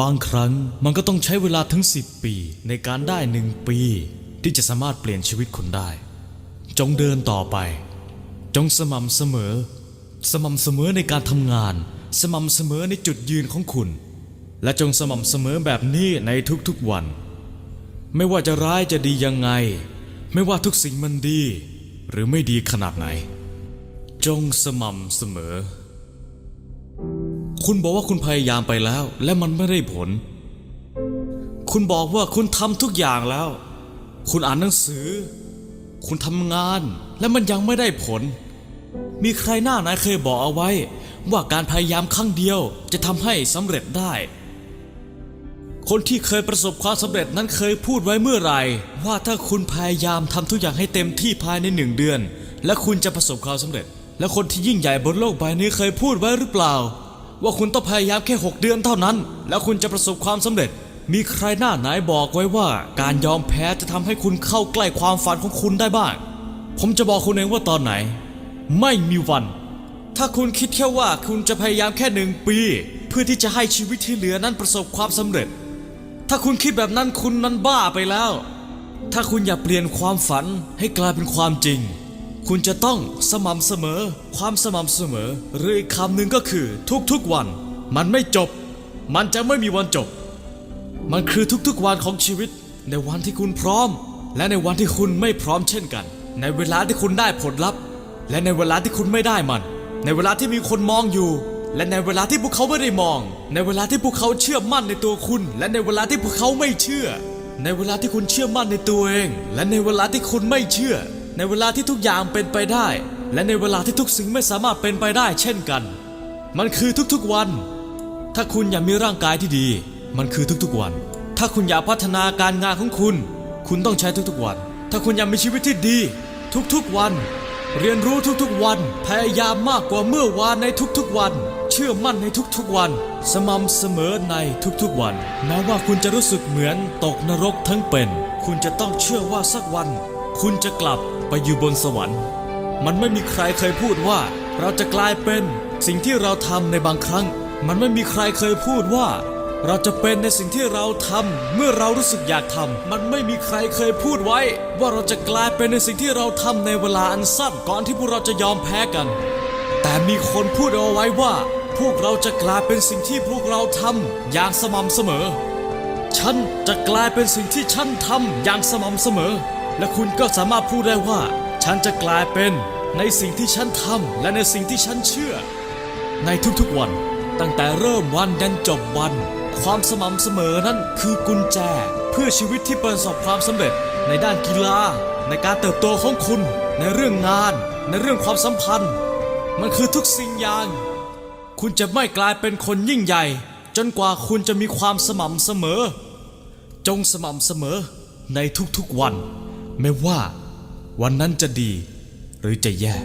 บางครั้งมันก็ต้องใช้เวลาถึง 10 ปีในการได้หนึ่งปี ที่จะสามารถเปลี่ยนชีวิตคนได้ จงเดินต่อไป จงสม่ำเสมอ สม่ำเสมอในการทำงาน สม่ำเสมอในจุดยืนของคุณ และจงสม่ำเสมอแบบนี้ในทุกๆวัน ไม่ว่าจะร้ายจะดียังไง ไม่ว่าทุกสิ่งมันดี หรือไม่ดีขนาดไหน จงสม่ำเสมอ คุณบอกว่าคุณพยายามไปแล้ว และมันไม่ได้ผล คุณบอกว่าคุณทำทุกอย่างแล้ว คุณอ่านหนังสือ คุณทำงาน และมันยังไม่ได้ผล มีใครหน้าไหนเคยบอกเอาไว้ ว่าการพยายามครั้งเดียวจะทำให้สำเร็จได้ คนที่เคยประสบความสำเร็จนั้นเคยพูดไว้เมื่อไหร่ว่าถ้าคุณพยายามทำทุกอย่างให้เต็มที่ภายในหนึ่งเดือน และคุณจะประสบความสำเร็จ และคนที่ยิ่งใหญ่บนโลกใบนี้เคยพูดไว้หรือเปล่า ว่าคุณต้องพยายามแค่ 6 เดือนเท่านั้น แล้วคุณจะประสบความสำเร็จ มีใครหน้าไหนบอกไว้ว่า การยอมแพ้จะทำให้คุณเข้าใกล้ความฝันของคุณได้บ้าง ผมจะบอกคุณเองว่าตอนไหน ไม่มีวัน ถ้าคุณคิดแค่ว่าคุณจะพยายามแค่หนึ่งปี เพื่อที่จะให้ชีวิตที่เหลือนั้นประสบความสำเร็จ ถ้าคุณคิดแบบนั้นคุณนั้นบ้าไปแล้ว ถ้าคุณอยากเปลี่ยนความฝันให้กลายเป็นความจริง คุณจะต้องสม่ำเสมอ ความสม่ำเสมอ หรืออีกคำหนึ่งก็คือทุกๆวัน มันไม่จบ มันจะไม่มีวันจบ มันคือทุกๆวันของชีวิต ในวันที่คุณพร้อม และในวันที่คุณไม่พร้อมเช่นกัน ในเวลาที่คุณได้ผลลัพธ์ และในเวลาที่คุณไม่ได้มัน ในเวลาที่มีคนมองอยู่ และในเวลาที่พวกเขาไม่ได้มอง ในเวลาที่พวกเขาเชื่อมั่นในตัวคุณ และในเวลาที่พวกเขาไม่เชื่อ ในเวลาที่คุณเชื่อมั่นในตัวเอง และในเวลาที่คุณไม่เชื่อ ในเวลาที่ทุกอย่างเป็นไปได้ และในเวลาที่ทุกสิ่งไม่สามารถเป็นไปได้ เช่นกัน มันคือทุกๆวัน ถ้าคุณอยากมีร่างกายที่ดี มันคือทุกๆวัน ถ้าคุณอยากพัฒนาการงานของคุณ คุณต้องใช้ทุกๆวัน ถ้าคุณอยากมีชีวิตที่ดี ทุกๆวัน เรียนรู้ทุกๆวัน พยายามมากกว่าเมื่อวานในทุกๆวัน เชื่อมั่นในทุกๆวัน สม่ำเสมอในทุกๆวันแม้ว่าคุณจะรู้สึกเหมือนตกนรกทั้งเป็น คุณจะต้องเชื่อว่าสักวัน คุณจะกลับไปอยู่บนสวรรค์ มันไม่มีใครเคยพูดว่า เราจะกลายเป็นสิ่งที่เราทำในบางครั้ง มันไม่มีใครเคยพูดว่า เราจะเป็นในสิ่งที่เราทำเมื่อเรารู้สึกอยากทำมันไม่มีใครเคยพูดไว้ ว่าเราจะกลายเป็นในสิ่งที่เราทำในเวลาอันสั้นก่อนที่พวกเราจะยอมแพ้กัน แต่มีคนพูดเอาไว้ว่า พวกเราจะกลายเป็นสิ่งที่พวกเราทำอย่างสม่ำเสมอฉันจะกลายเป็นสิ่งที่ฉันทำอย่างสม่ำเสมอ และคุณก็สามารถพูดได้ว่า ฉันจะกลายเป็นในสิ่งที่ฉันทำและในสิ่งที่ฉันเชื่อ ในทุกๆวัน ตั้งแต่เริ่มวันยันจบวัน ความสม่ำเสมอนั้นคือกุญแจ เพื่อชีวิตที่ประสบความสำเร็จ ในด้านกีฬา ในการเติบโตของคุณ ในเรื่องงาน ในเรื่องความสัมพันธ์ มันคือทุกสิ่งอย่าง คุณจะไม่กลายเป็นคนยิ่งใหญ่ จนกว่าคุณจะมีความสม่ำเสมอ จงสม่ำเสมอในทุกๆวัน ไม่ว่าวันนั้นจะดีหรือจะแย่